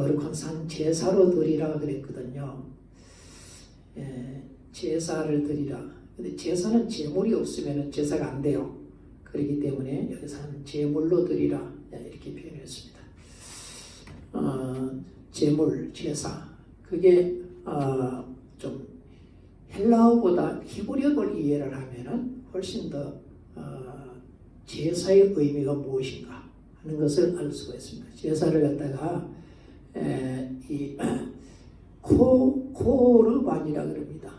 거룩한 산 제사로 드리라 그랬거든요. 예, 제사를 드리라. 근데 제사는 제물이 없으면 제사가 안 돼요. 그렇기 때문에 여기서는 제물로 드리라 예, 이렇게 표현했습니다. 어, 제물, 제사 그게 어, 좀 헬라어보다 히브리어를 이해를 하면은 훨씬 더 어, 제사의 의미가 무엇인가 하는 것을 알 수가 있습니다. 제사를 갖다가 에, 이 코, 코르반이라 그럽니다.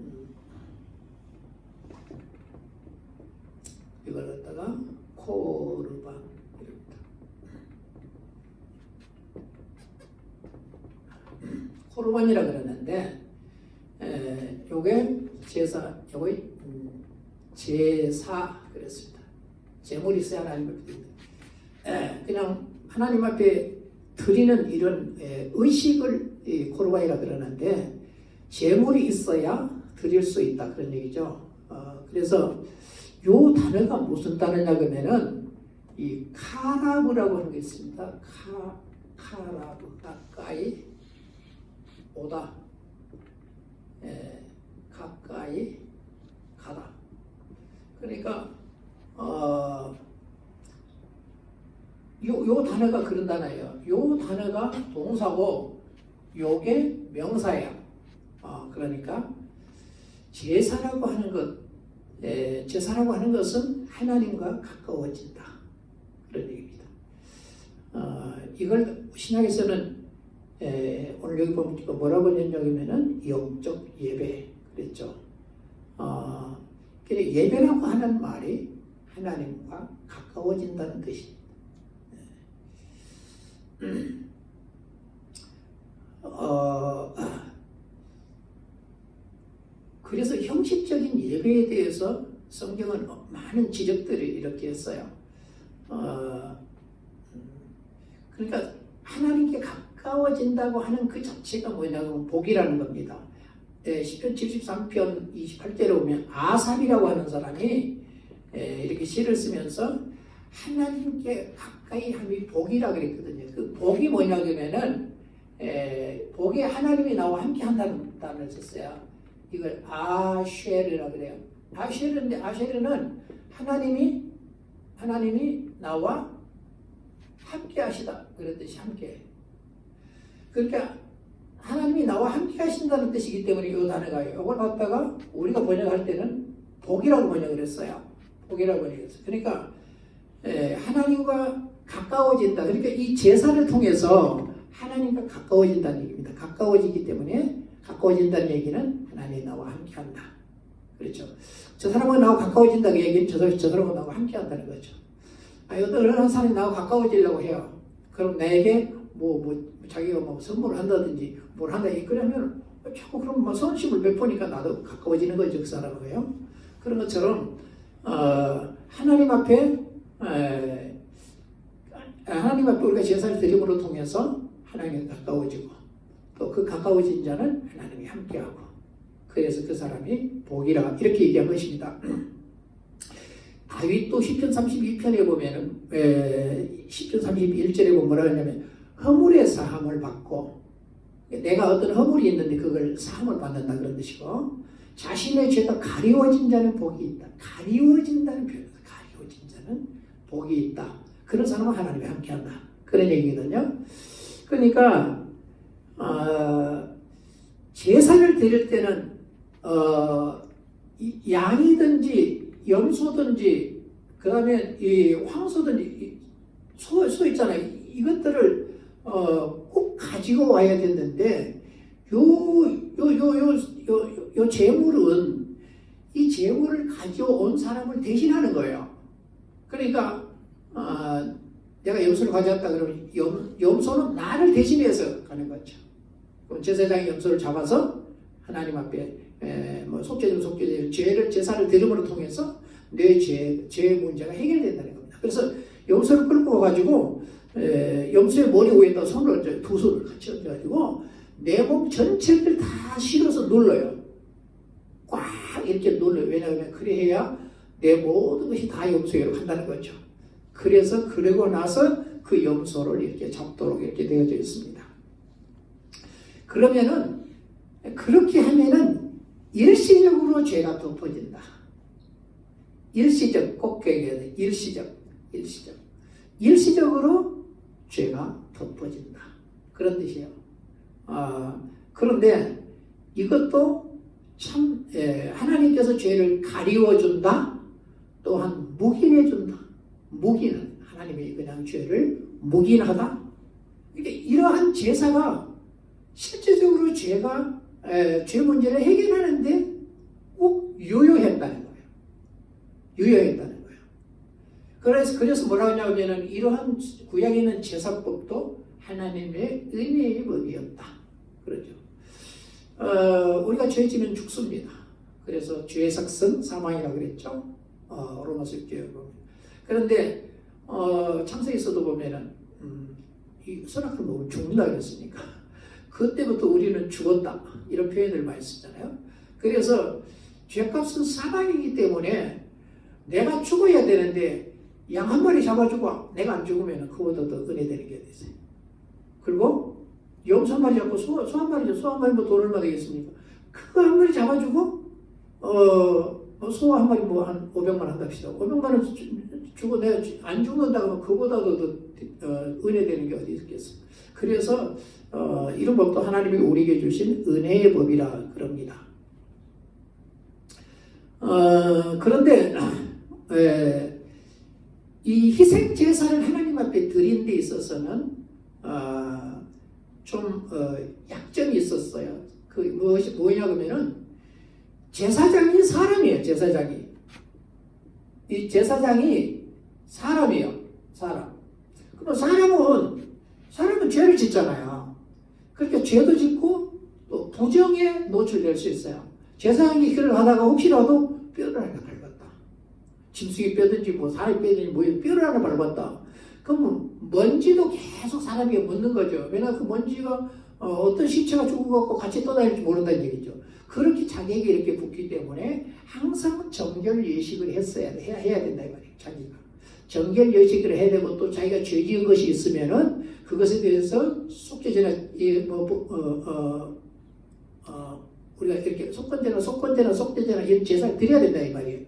음. 이걸 갖다가 코르반 이럽니다. 코르반이라 그러는데 에, 요게 제사, 요게 음, 제사 그랬습니다. 제물이 있어야 하나님 앞에 그냥 하나님 앞에 드리는 이런 에, 의식을 이 코르반이라 그러는데 제물이 있어야 드릴 수 있다 그런 얘기죠. 어, 그래서 요 단어가 무슨 단어냐 그러면은 이 카라브라고 하는 게 있습니다. 카 카라브 가까이 오다 에, 가까이 가다. 그러니까 어, 요, 요 단어가 그런 단어예요. 요 단어가 동사고 요게 명사야. 어, 그러니까 제사라고 하는 것, 에, 제사라고 하는 것은 하나님과 가까워진다. 그런 얘기입니다. 어, 이걸 신약에서는 에, 오늘 여기 보면 뭐라고 했냐면은 영적 예배 그랬죠. 어, 예배라고 하는 말이 하나님과 가까워진다는 뜻입니다. 어, 그래서 형식적인 예배에 대해서 성경은 많은 지적들을 이렇게 했어요. 어, 그러니까 하나님께 가까워진다고 하는 그 자체가 뭐냐면 복이라는 겁니다. 예, 10편 73편 28절에 보면 아삽이라고 하는 사람이 예, 이렇게 시를 쓰면서 하나님께 가까 이 함이 복이라 그랬거든요. 그 복이 뭐냐 그러면은 에, 복이 하나님이 나와 함께 한다는 단어를 썼어요. 이걸 아쉐르라 그래요. 아쉐르인데 아쉐르는 하나님이 하나님이 나와 함께 하시다 그런 뜻이 함께. 그러니까 하나님이 나와 함께 하신다는 뜻이기 때문에 이 단어가 이걸 갖다가 우리가 번역할 때는 복이라고 번역을 했어요. 복이라고 번역했어요. 그러니까 에, 하나님과 가까워진다. 그러니까 이 제사를 통해서 하나님과 가까워진다는 얘기입니다. 가까워지기 때문에 가까워진다는 얘기는 하나님이 나와 함께한다. 그렇죠. 저 사람과 나와 가까워진다는 얘기는 저, 저 사람과 나와 함께한다는 거죠. 아, 어떤 사람이 나와 가까워지려고 해요. 그럼 나에게 뭐, 뭐 자기가 뭐 선물을 한다든지 뭘 한다. 그러면 자꾸 그럼 뭐 선심을 베푸니까 나도 가까워지는 거죠. 그 사람하고요. 그런 것처럼 어, 하나님 앞에 에, 하나님 앞에 우리가 제사를 드림으로 통해서 하나님께 가까워지고 또 그 가까워진 자는 하나님이 함께하고 그래서 그 사람이 복이라 이렇게 얘기한 것입니다. 다윗도 10편 32편에 보면은 에, 10편 31절에 보면 뭐라 하냐면 허물의 사함을 받고 내가 어떤 허물이 있는데 그걸 사함을 받는다 그런 뜻이고 자신의 죄가 가리워진 자는 복이 있다. 가리워진다는 표현이다. 가리워진 자는 복이 있다. 그런 사람은 하나님이 함께한다. 그런 얘기거든요. 그러니까 어, 제사를 드릴 때는 어, 양이든지 염소든지 그 다음에 이 황소든지 소, 소 있잖아요. 이것들을 어, 꼭 가지고 와야 됐는데 요 요 요 요 요 요 재물은 이 재물을 가져온 사람을 대신하는 거예요. 그러니까 어, 내가 염소를 가져왔다 그러면 염, 염소는 나를 대신해서 가는 거죠. 제사장이 염소를 잡아서 하나님 앞에 에, 뭐 속죄든 속죄든 죄를 제사를 드림으로 통해서 내 죄, 죄 문제가 해결된다는 겁니다. 그래서 염소를 끌고 와가지고 에, 염소의 머리 위에다 손을 두 손을 같이 얹어가지고 내 몸 전체를 다 실어서 눌러요. 꽉 이렇게 눌러요. 왜냐하면 그래야 내 모든 것이 다 염소로 간다는 거죠. 그래서 그러고 나서 그 염소를 이렇게 잡도록 이렇게 되어져 있습니다. 그러면은 그렇게 하면은 일시적으로 죄가 덮어진다. 일시적 꼭 얘기해야 돼. 일시적, 일시적, 일시적으로 죄가 덮어진다. 그런 뜻이에요. 아, 그런데 이것도 참 예, 하나님께서 죄를 가리워준다. 또한 묵인해준다. 묵인은 하나님이 그냥 죄를 묵인하다. 이게 이러한 제사가 실제적으로 죄가 에, 죄 문제를 해결하는데 꼭 유효했다는 거예요. 유효했다는 거예요. 그래서 그래서 뭐라고 하냐면은 이러한 구약에 있는 제사법도 하나님의 은혜의 법이었다. 그러죠. 어, 우리가 죄 지면 죽습니다. 그래서 죄의 sak성 사망이라고 그랬죠. 어, 로마서 6교에 보면. 그런데 어, 창세기에서도 보면은 음, 이 선악을 먹으면 죽는다 그랬으니까 그때부터 우리는 죽었다 이런 표현을 많이 쓰잖아요. 그래서 죄값은 사망이기 때문에 내가 죽어야 되는데 양 한 마리 잡아주고 내가 안 죽으면 그보다 더 은혜 되는 게 어딨어요. 그리고 염소 한 마리 잡고 소, 소한 마리, 소한 마리 뭐돈 얼마 되겠습니까? 그거 한 마리 잡아주고, 어, 소한 마리 뭐 한 500만 원 한답시다. 500만 원 주- 주고 내가 주- 안 죽는다고 하면 그보다도 더 어, 은혜 되는 게 어디 있겠어. 그래서 어, 이런 법도 하나님이 우리에게 주신 은혜의 법이라 그럽니다. 어, 그런데 에, 이 희생 제사를 하나님 앞에 드린 데 있어서는 어, 좀 어, 약점이 있었어요. 그 무엇이 뭐냐 그러면은 제사장이 사람이에요. 제사장이 이 제사장이 사람이에요. 사람. 그럼 사람은 사람은 죄를 짓잖아요. 그러니까 죄도 짓고 또 부정에 노출될 수 있어요. 제사장이 길을 가다가 혹시라도 뼈를 하나 밟았다. 짐승이 뼈든지 뭐 사람이 뼈든지 뭐 뼈를 하나 밟았다. 그럼 먼지도 계속 사람에게 묻는 거죠. 왜냐 그 먼지가 어, 떤 시체가 죽어갖고 같이 떠다닐지 모른다는 얘기죠. 그렇게 자기에게 이렇게 붙기 때문에 항상 정결 예식을 했어야 돼. 해야, 해야 된다 이 말이에요. 자기가. 정결 예식을 해야 되고 또 자기가 죄 지은 것이 있으면은 그것에 대해서 속죄제나 이뭐 어, 어, 어, 우리가 이렇게 속건제나 속건제나 속죄제나 이런 제사를 드려야 된다 이 말이에요.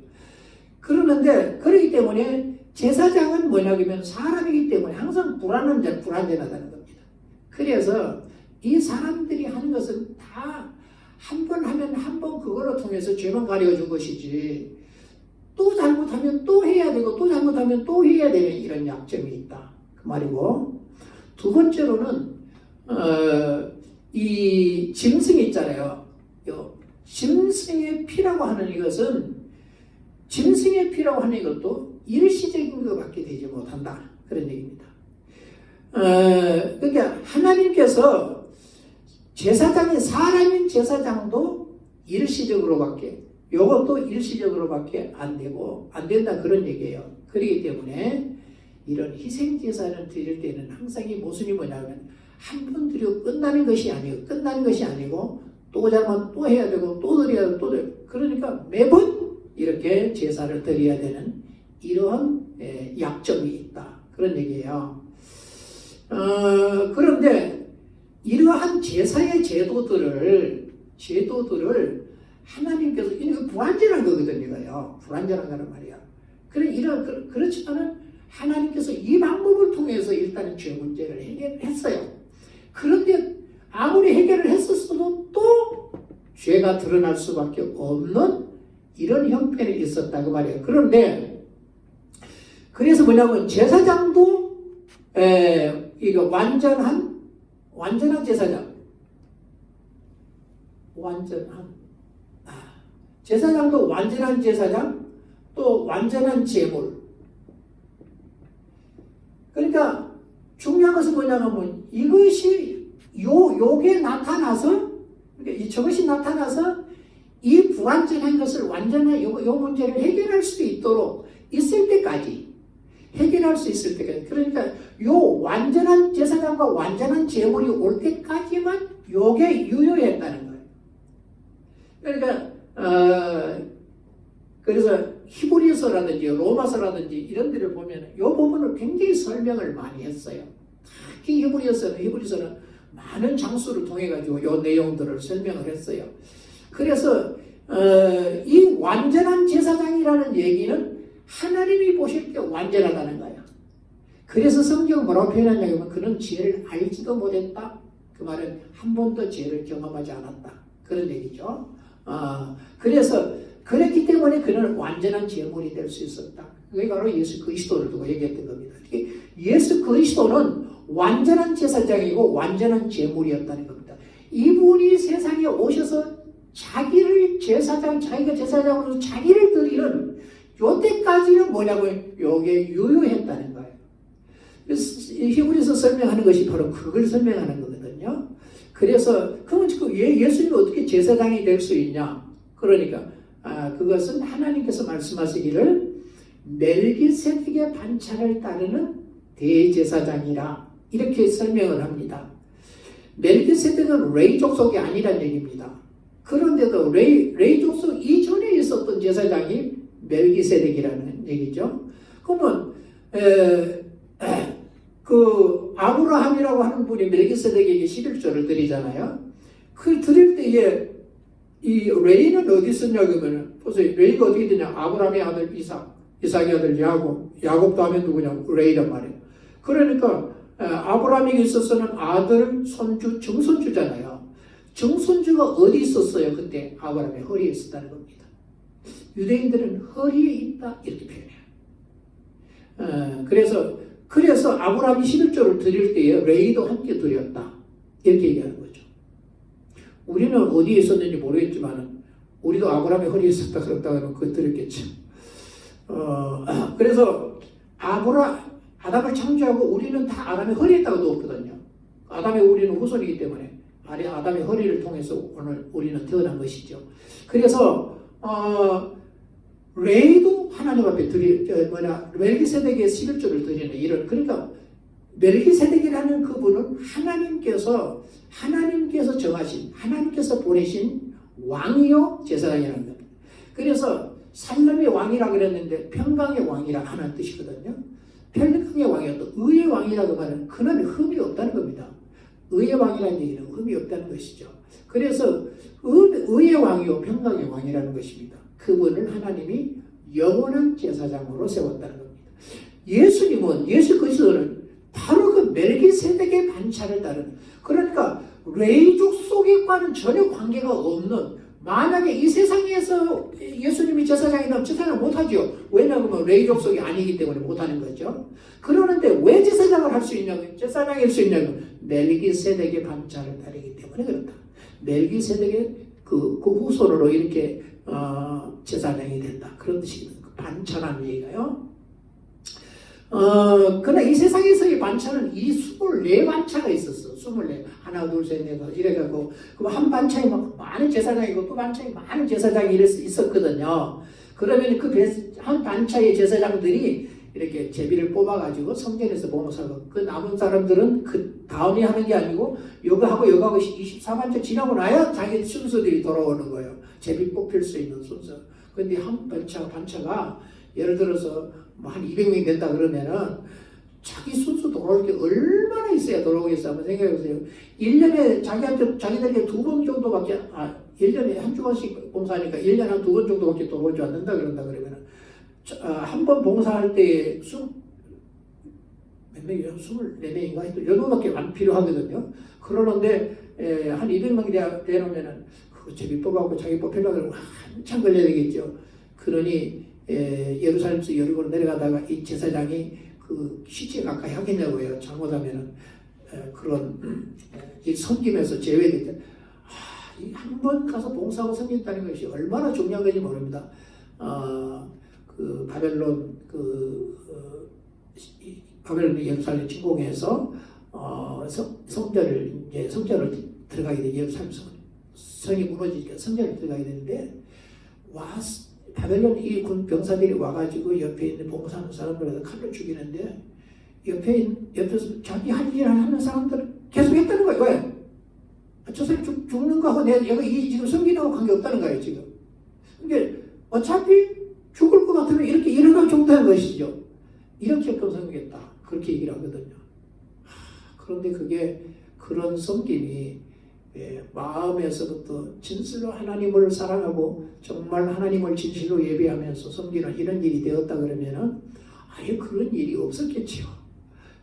그러는데 그렇기 때문에 제사장은 뭐냐면 사람이기 때문에 항상 불안한 자 불안전하다는 겁니다. 그래서 이 사람들이 하는 것은 다 한 번 하면 한 번 그거로 통해서 죄만 가려준 것이지 또 잘못하면 또 해야 되고 또 잘못하면 또 해야 되는 이런 약점이 있다 그 말이고 두 번째로는 어, 이 짐승이 있잖아요. 요 짐승의 피라고 하는 이것은 짐승의 피라고 하는 이것도 일시적인 것밖에 되지 못한다 그런 얘기입니다. 어, 그러니까 하나님께서 제사장이 사람인 제사장도 일시적으로밖에 요것도 일시적으로밖에 안 되고 안 된다 그런 얘기예요. 그렇기 때문에 이런 희생 제사를 드릴 때는 항상 이 모순이 뭐냐면 한 번 드리고 끝나는 것이 아니고 끝나는 것이 아니고 또 잘못 또 해야 되고 또 드려야 되고 또 드려. 그러니까 매번 이렇게 제사를 드려야 되는 이러한 에, 약점이 있다 그런 얘기예요. 어, 그런데 이러한 제사의 제도들을 제도들을 하나님께서 이거 불완전한 거거든요, 이거요. 불완전한 거란 말이야. 그래 이런 그, 그렇지만은 하나님께서 이 방법을 통해서 일단은 죄 문제를 해결했어요. 그런데 아무리 해결을 했었어도 또 죄가 드러날 수밖에 없는 이런 형편이 있었다 그 말이에요. 그런데 그래서 뭐냐면 제사장도 에, 이거 완전한 완전한 제사장. 완전한. 아, 제사장도 완전한 제사장 또 완전한 제물. 그러니까 중요한 것은 뭐냐면 이것이 요 요게 나타나서 그러니까 이 저것이 나타나서 이 불완전한 것을 완전한 요, 요 문제를 해결할 수 있도록 있을 때까지 해결할 수 있을 때까지 그러니까 요 완전한 제사장과 완전한 제물이 올 때까지만 요게 유효했다는 거예요. 그러니까 어, 그래서 히브리서라든지 로마서라든지 이런 데를 보면 이 부분을 굉장히 설명을 많이 했어요. 특히 히브리서는 히브리서는 많은 장수를 통해 가지고 요 내용들을 설명을 했어요. 그래서 어, 이 완전한 제사장이라는 얘기는 하나님이 보실 때 완전하다는 거예요. 그래서 성경 뭐라고 표현하냐면 그는 죄를 알지도 못했다. 그 말은 한 번도 죄를 경험하지 않았다. 그런 얘기죠. 아, 그래서 그랬기 때문에 그는 완전한 제물이 될 수 있었다. 그게 바로 예수 그리스도를 두고 얘기했던 겁니다. 예수 그리스도는 완전한 제사장이고 완전한 제물이었다는 겁니다. 이분이 세상에 오셔서 자기를 제사장, 자기가 제사장으로서 자기를 드리는 요때까지는 뭐냐고요? 요게 유효했다는 거예요. 히브리서 설명하는 것이 바로 그걸 설명하는 거거든요. 그래서 그러면 그 예- 예수님이 어떻게 제사장이 될 수 있냐? 그러니까 아, 그것은 하나님께서 말씀하시기를 멜기세덱의 반차를 따르는 대제사장이라 이렇게 설명을 합니다. 멜기세덱은 레이 족속이 아니란 얘기입니다. 그런데도 레이, 레이 족속 이전에 있었던 제사장이 멜기세덱이라는 얘기죠. 그러면 에, 에, 그 아브라함이라고 하는 분이 멜기세덱에게 11조를 드리잖아요. 그 드릴 때에 이 레이는 어디 있었냐 그러면 보세요. 레이가 어떻게 되냐? 아브라함의 아들 이삭, 이삭의 아들 야곱, 야곱도 하면 누구냐? 레이란 말이에요. 그러니까 에, 아브라함에게 있어서는 아들, 손주, 정손주잖아요. 정손주가 어디 있었어요? 그때 아브라함의 허리에 있었다는 겁니다. 유대인들은 허리에 있다 이렇게 표현해요. 어, 그래서 그래서 아브라함이 11조를 드릴 때에 레이도 함께 드렸다 이렇게 얘기하는 거죠. 우리는 어디에 있었는지 모르겠지만 우리도 아브라함의 허리에 있었다 그랬다 그러면 그거 드렸겠죠. 어, 그래서 아브라 아담을 창조하고 우리는 다 아담의 허리에 있다고 넣었거든요. 아담의 우리는 후손이기 때문에 아담의 허리를 통해서 오늘 우리는 태어난 것이죠. 그래서 어, 레이도 하나님 앞에 드리 저 뭐냐 멜기세덱의 11조를 드리는 이런 그러니까 멜기세덱이라는 그분은 하나님께서 하나님께서 정하신 하나님께서 보내신 왕이요 제사장이라는 겁니다. 그래서 살렘의 왕이라 그랬는데 평강의 왕이라 하는 뜻이거든요. 평강의 왕이었던 의의 왕이라고 말하는 그는 흠이 없다는 겁니다. 의의 왕이라는 얘기는 흠이 없다는 것이죠. 그래서 의, 의의 왕이요 평강의 왕이라는 것입니다. 그분을 하나님이 영원한 제사장으로 세웠다는 겁니다. 예수님은 예수 그리스도는 바로 그 멜기세덱의 반차를 따르는 그러니까 레이족 속에과는 전혀 관계가 없는 만약에 이 세상에서 예수님이 제사장이라면 제사장을 못하죠. 왜냐하면 레이족 속이 아니기 때문에 못하는 거죠. 그러는데 왜 제사장을 할 수 있냐면 제사장일 수 있냐면 멜기세덱의 반차를 따르기 때문에 그렇다. 멜기세덱의 그, 그 후손으로 이렇게 어, 제사장이 된다. 그런. 그 반차라는 얘기가요. 어, 그러나 이 세상에서의 반차는 이 24반차가 있었어. 24. 하나, 둘, 셋, 넷, 다섯. 이래가고, 그럼 한 반차에 막 많은 제사장이고 또 반차에 많은 제사장이 있었거든요. 그러면 그 한 반차의 제사장들이 이렇게 제비를 뽑아가지고 성전에서 봉사하고, 그 남은 사람들은 그 다음에 하는 게 아니고, 요거 하고 요거 하고 24반차 지나고 나야 자기 순서들이 돌아오는 거예요. 제비 뽑힐 수 있는 순서. 근데 한 반차, 반차가 예를 들어서 뭐 한 200명이 된다 그러면은 자기 순서 돌아올 게 얼마나 있어야 돌아오겠어 한번 생각해 보세요. 1년에 자기한테, 자기들에게 두 번 정도밖에, 아, 1년에 한 주간씩 봉사하니까 1년에 한 두 번 정도밖에 돌아오지 않는다 그런다 그러면은 아, 한번 봉사할 때 수, 몇 명이요? 24명인가? 하여튼 요 정도밖에 안 필요하거든요. 그러는데 에, 한 200명이 되- 되려면은 그 제비 뽑아갖고 자기 뽑히려고 한참 걸려야 되겠죠. 그러니 에, 예루살렘에서 여리고로 내려가다가 이 제사장이 그 시체 가까이 하겠냐고요. 잘못하면은 에, 그런 음, 이 섬김에서 제외될 때, 한번 가서 봉사하고 섬긴다는 것이 얼마나 중요한 건지 모릅니다. 어, 그 바벨론 그 어, 이 바벨론 예루살렘 침공해서 어, 성, 성전을 이제 성전을 들어가게 돼 예루살렘 성, 성이 무너지니까 성전을 들어가게 되는데 와 바벨론 이 군 병사들이 와가지고 옆에 있는 봉사하는 사람들을 칼로 죽이는데 옆에 있- 옆에서 자기 할 일을 하는 사람들 계속 했다는 거예요. 왜? 아, 저 사람 죽, 죽는 거하고 내가 얘가 이 지금 성기하고 관계 없다는 거예요 지금. 그러니까 어차피 죽을 것 같으면 이렇게 일어날 정도는 것이죠. 이렇게 끔 성기겠다 그렇게 얘기를 하거든요. 하, 그런데 그게 그런 섬김이 예, 마음에서부터 진실로 하나님을 사랑하고 정말 하나님을 진실로 예배하면서 섬기는 이런 일이 되었다 그러면은 아예 그런 일이 없었겠지요.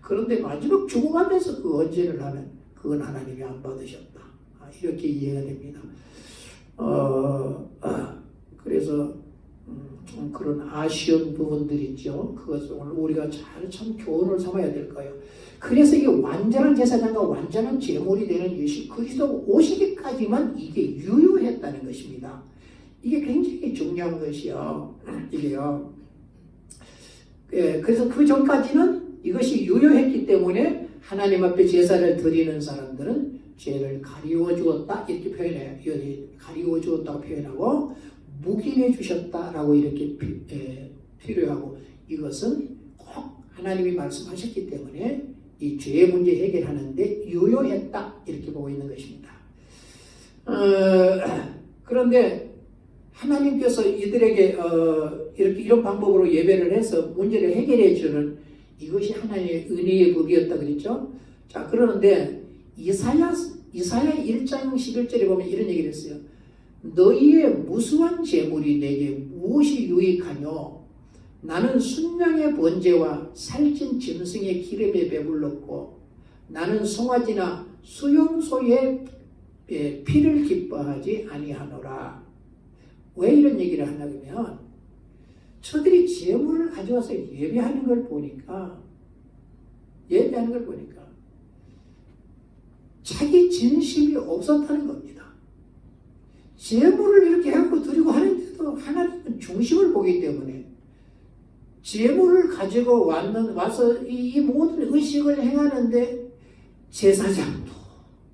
그런데 마지막 죽어가면서 그 언제를 하면 그건 하나님이 안 받으셨다. 아, 이렇게 이해가 됩니다. 어, 아, 그래서 음, 좀 그런 아쉬운 부분들이 있죠. 그것을 오늘 우리가 잘 참 교훈을 삼아야 될 거예요. 그래서 이게 완전한 제사장과 완전한 제물이 되는 예수 그리스도 오시기까지만 이게 유효했다는 것입니다. 이게 굉장히 중요한 것이요. 이게요. 예, 그래서 그 전까지는 이것이 유효했기 때문에 하나님 앞에 제사를 드리는 사람들은 죄를 가리워 주었다 이렇게 표현해요. 가리워 주었다고 표현하고 묵인해 주셨다라고 이렇게 필요하고 이것은 꼭 하나님이 말씀하셨기 때문에 이 죄의 문제 해결하는데 유효했다 이렇게 보고 있는 것입니다. 어, 그런데 하나님께서 이들에게 어, 이렇게 이런 방법으로 예배를 해서 문제를 해결해 주는 이것이 하나님의 은혜의 법이었다 그랬죠. 자 그러는데 이사야 이사야 1장 11절에 보면 이런 얘기를 했어요. 너희의 무수한 재물이 내게 무엇이 유익하뇨? 나는 순양의 번제와 살찐 짐승의 기름에 배불렀고 나는 송아지나 수염소의 예, 피를 기뻐하지 아니하노라. 왜 이런 얘기를 하냐 그러면 저들이 재물을 가져와서 예배하는 걸 보니까 예배하는 걸 보니까 자기 진심이 없었다는 겁니다. 재물을 이렇게 해갖고 드리고 하는데도 하나님은 중심을 보기 때문에 재물을 가지고 왔는, 와서 이, 이 모든 의식을 행하는데 제사장도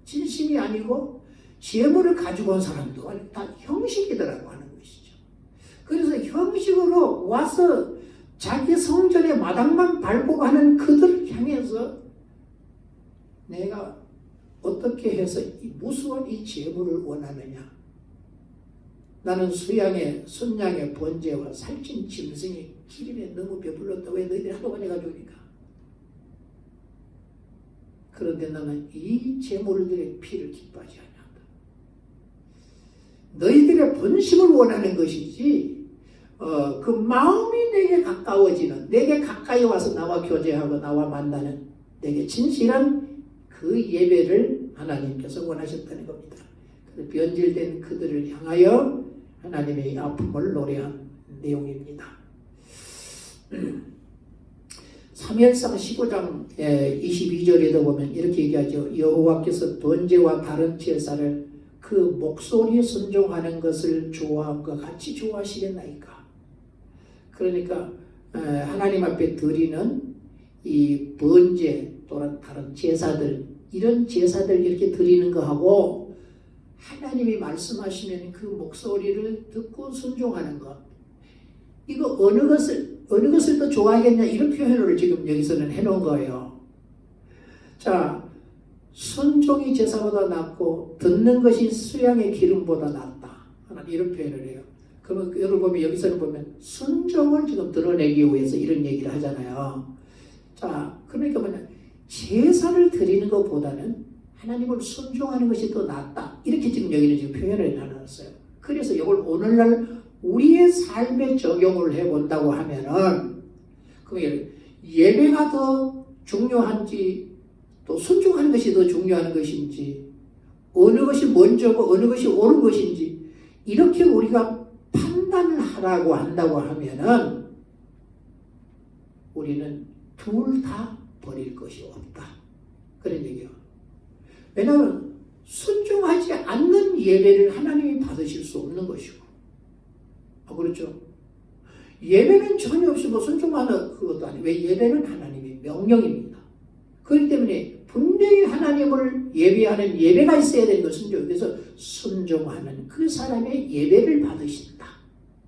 진심이 아니고 재물을 가지고 온 사람도 다 형식이더라고 하는 것이죠. 그래서 형식으로 와서 자기 성전의 마당만 밟고 가는 그들을 향해서 내가 어떻게 해서 이 무수한 이 재물을 원하느냐? 나는 수양의 순양의 번제와 살찐 짐승의 기름에 너무 배불렀다. 왜 너희들이 하도 많이 가져오니까? 그런데 나는 이 재물들의 피를 기뻐하지 않는다. 너희들의 본심을 원하는 것이지, 어, 그 마음이 내게 가까워지는, 내게 가까이 와서 나와 교제하고 나와 만나는, 내게 진실한 그 예배를 하나님께서 원하셨다는 겁니다. 그 변질된 그들을 향하여 하나님의 아픔을 노래한 내용입니다. 3일상 15장 22절에도 보면 이렇게 얘기하죠. 여호와께서 번제와 다른 제사를 그 목소리에 순종하는 것을 좋아함과 같이 좋아하시겠나이까. 그러니까 에, 하나님 앞에 드리는 이 번제 또는 다른 제사들 이런 제사들 이렇게 드리는 거하고 하나님이 말씀하시면 그 목소리를 듣고 순종하는 것 이거 어느 것을 어느 것을 더 좋아하겠냐 이런 표현을 지금 여기서는 해놓은 거예요. 자 순종이 제사보다 낫고 듣는 것이 수양의 기름보다 낫다. 이런 표현을 해요. 그러면 여러분 보면 여기서는 보면 순종을 지금 드러내기 위해서 이런 얘기를 하잖아요. 자 그러니까 뭐냐 제사를 드리는 것보다는 하나님을 순종하는 것이 더 낫다. 이렇게 지금 여기는 지금 표현을 해놨어요. 그래서 이걸 오늘날 우리의 삶에 적용을 해본다고 하면은, 그 예배가 더 중요한지, 또 순종하는 것이 더 중요한 것인지, 어느 것이 먼저고 어느 것이 옳은 것인지, 이렇게 우리가 판단을 하라고 한다고 하면은, 우리는 둘 다 버릴 것이 없다. 그런 얘기요. 왜냐하면 순종하지 않는 예배를 하나님이 받으실 수 없는 것이고, 아, 그렇죠? 예배는 전혀 없이 뭐 순종하는 그것도 아니고, 왜 예배는 하나님의 명령입니다. 그렇기 때문에 분명히 하나님을 예배하는 예배가 있어야 되는 것은 여기서 순종하는 그 사람의 예배를 받으신다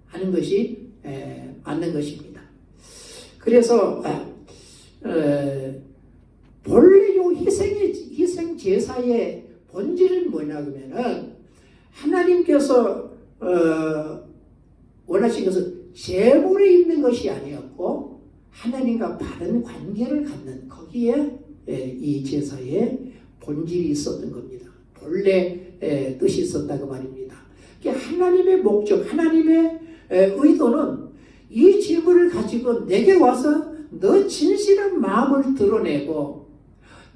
하는 것이 에, 맞는 것입니다. 그래서 아, 에, 본래 요 희생의 희생 제사의 본질은 뭐냐 그러면은 하나님께서 어, 원하신 것은 재물에 있는 것이 아니었고 하나님과 바른 관계를 갖는 거기에 예, 이 제사의 본질이 있었던 겁니다. 본래 에, 뜻이 있었다고 말입니다. 하나님의 목적, 하나님의 에, 의도는 이 질문을 가지고 내게 와서 너 진실한 마음을 드러내고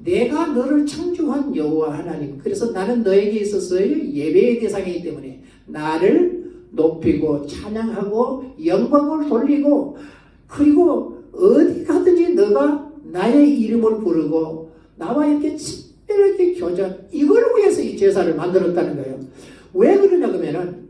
내가 너를 창조한 여호와 하나님 그래서 나는 너에게 있어서의 예배의 대상이기 때문에 나를 높이고 찬양하고 영광을 돌리고 그리고 어디 가든지 너가 나의 이름을 부르고 나와 이렇게 친밀하게 교전 이걸 위해서 이 제사를 만들었다는 거예요. 왜 그러냐 그러면은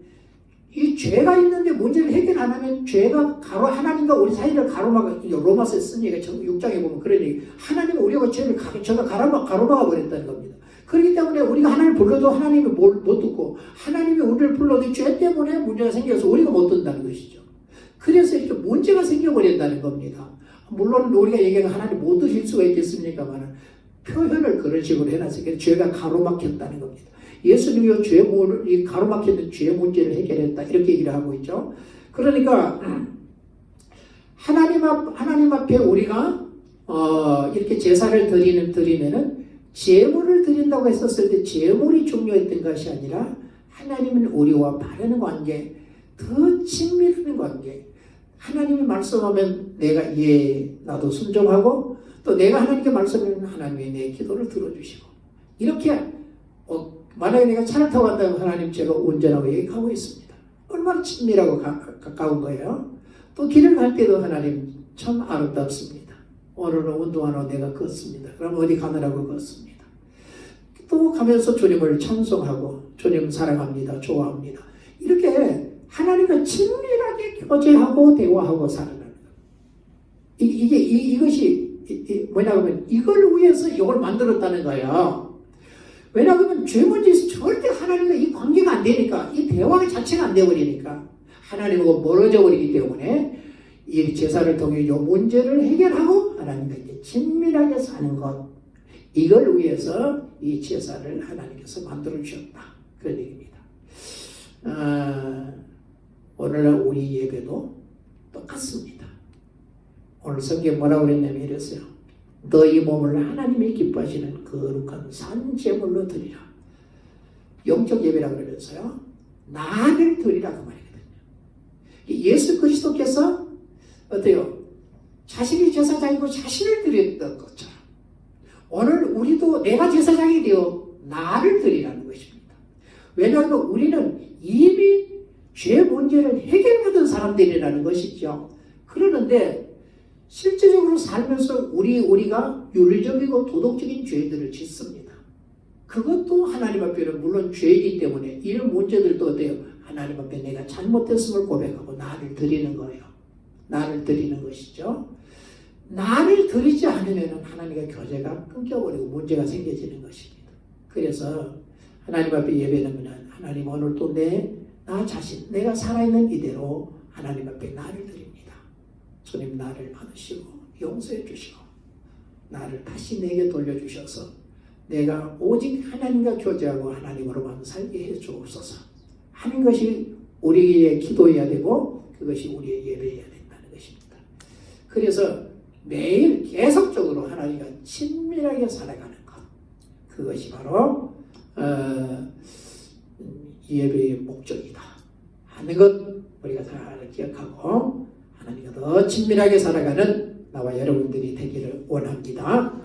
이 죄가 있는데 문제를 해결 안 하면 죄가 가로 하나님과 우리 사이를 가로막아 로마서에 쓴 얘기가 6장에 보면 그런 얘기 하나님은 우리가 죄를 가, 죄가 가로막, 가로막아 버렸다는 겁니다. 그렇기 때문에 우리가 하나님을 불러도 하나님이 못, 못 듣고 하나님이 우리를 불러도 죄 때문에 문제가 생겨서 우리가 못 듣는다는 것이죠. 그래서 이렇게 문제가 생겨버린다는 겁니다. 물론 우리가 얘기하는 하나님 못 드실 수가 있겠습니까만 표현을 그런 식으로 해놨으니까 죄가 가로막혔다는 겁니다. 예수님이 죄, 이 가로막혔는 죄 문제를 해결했다. 이렇게 얘기를 하고 있죠. 그러니까, 하나님 앞, 하나님 앞에 우리가, 어, 이렇게 제사를 드리는, 드리면은, 제물을 드린다고 했었을 때 제물이 중요했던 것이 아니라, 하나님은 우리와 바르는 관계, 더 친밀한 관계, 하나님이 말씀하면 내가 예, 나도 순종하고, 또 내가 하나님께 말씀하면 하나님이 내 기도를 들어주시고, 이렇게, 어, 만약에 내가 차를 타고 간다면 하나님 제가 운전하고 얘기하고 있습니다. 얼마나 친밀하고 가, 가까운 거예요. 또 길을 갈 때도 하나님 참 아름답습니다. 오늘은 운동하러 내가 걷습니다. 그럼 어디 가느라고 걷습니다. 또 가면서 주님을 찬송하고 주님 사랑합니다. 좋아합니다. 이렇게 하나님과 친밀하게 교제하고 대화하고 살아가는. 이, 이게 이, 이것이 뭐냐면 이걸 위해서 이걸 만들었다는 거예요. 왜냐하면 죄 문제에서 절대 하나님과 이 관계가 안 되니까 이 대화 자체가 안 되어버리니까 하나님하고 멀어져 버리기 때문에 이 제사를 통해 이 문제를 해결하고 하나님과 이제 친밀하게 사는 것 이걸 위해서 이 제사를 하나님께서 만들어 주셨다 그런 얘기입니다. 아, 오늘날 우리 예배도 똑같습니다. 오늘 성경 뭐라고 그랬냐면 이랬어요. 너희 몸을 하나님이 기뻐하시는 거룩한 산 제물로 드리라. 영적 예배라 그러면서요. 나를 드리라 그 말이거든요. 예수 그리스도께서 어때요? 자신이 제사장이고 자신을 드렸던 것처럼 오늘 우리도 내가 제사장이 되어 나를 드리라는 것입니다. 왜냐하면 우리는 이미 죄 문제를 해결받은 사람들이라는 것이죠. 그러는데 실제적으로 살면서 우리 우리가 윤리적이고 도덕적인 죄들을 짓습니다. 그것도 하나님 앞에는 물론 죄이기 때문에 이런 문제들도 어때요? 하나님 앞에 내가 잘못했음을 고백하고 나를 드리는 거예요. 나를 드리는 것이죠. 나를 드리지 않으면 하나님과 교제가 끊겨버리고 문제가 생겨지는 것입니다. 그래서 하나님 앞에 예배하면 하나님 오늘 또 내 나 자신 내가 살아있는 이대로 하나님 앞에 나를 드립니다. 주님 나를 받으시고 용서해 주시고 나를 다시 내게 돌려주셔서 내가 오직 하나님과 교제하고 하나님으로만 살게 해 주옵소서. 하는 것이 우리의 기도해야 되고 그것이 우리의 예배해야 된다는 것입니다. 그래서 매일 계속적으로 하나님과 친밀하게 살아가는 것. 그것이 바로 어, 예배의 목적이다. 하는 것 우리가 잘 기억하고 하나님과 더 친밀하게 살아가는 나와 여러분들이 되기를 원합니다.